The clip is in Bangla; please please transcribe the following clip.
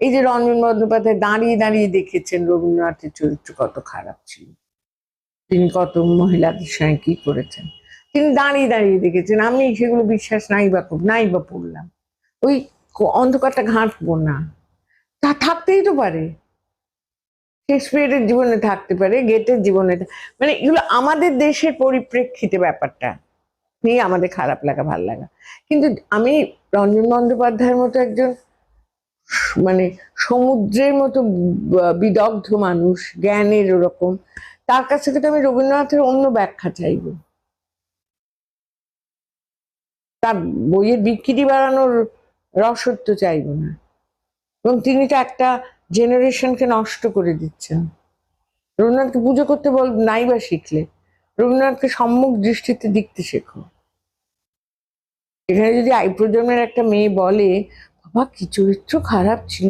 এই যে রঞ্জন বন্দ্যোপাধ্যায় দাঁড়িয়ে দাঁড়িয়ে দেখেছেন রবীন্দ্রনাথের চরিত্র কত খারাপ ছিল। তিনি কত মহিলাদের সঙ্গে কি করেছেন? তিনি দাঁড়িয়ে দাঁড়িয়ে দেখেছেন, আমি সেগুলো বিশ্বাস নাই বা নাই বা পড়লাম ওই অন্ধকারটা ঘাঁটবো না। তা থাকতেই তো পারে। শেক্সপিয়ারের জীবনে থাকতে পারে, গেটের জীবনে মানে এগুলো আমাদের দেশের পরিপ্রেক্ষিতে ব্যাপারটা। নিয়ে আমাদের খারাপ লাগা, ভালো লাগা। কিন্তু আমি রঞ্জন বন্দ্যোপাধ্যায়ের মতো একজন মানে সমুদ্রের মতো বিদগ্ধ মানুষ, জ্ঞানের ওরকম, তার কাছ থেকে তো আমি রবীন্দ্রনাথের অন্য ব্যাখ্যা চাইব। তার বইয়ের বিক্রি বাড়ানোর রসত্ব চাইব না। এবং তিনি তো একটা জেনারেশনকে নষ্ট করে দিচ্ছেন। রবীন্দ্রনাথকে পুজো করতে বল, নাই বা শিখলে, রবীন্দ্রনাথকে সম্মুখ দৃষ্টিতে দেখতে শেখো। এখানে যদি আই প্রজন্মের একটা মেয়ে বলে বাবা কি চরিত্র খারাপ ছিল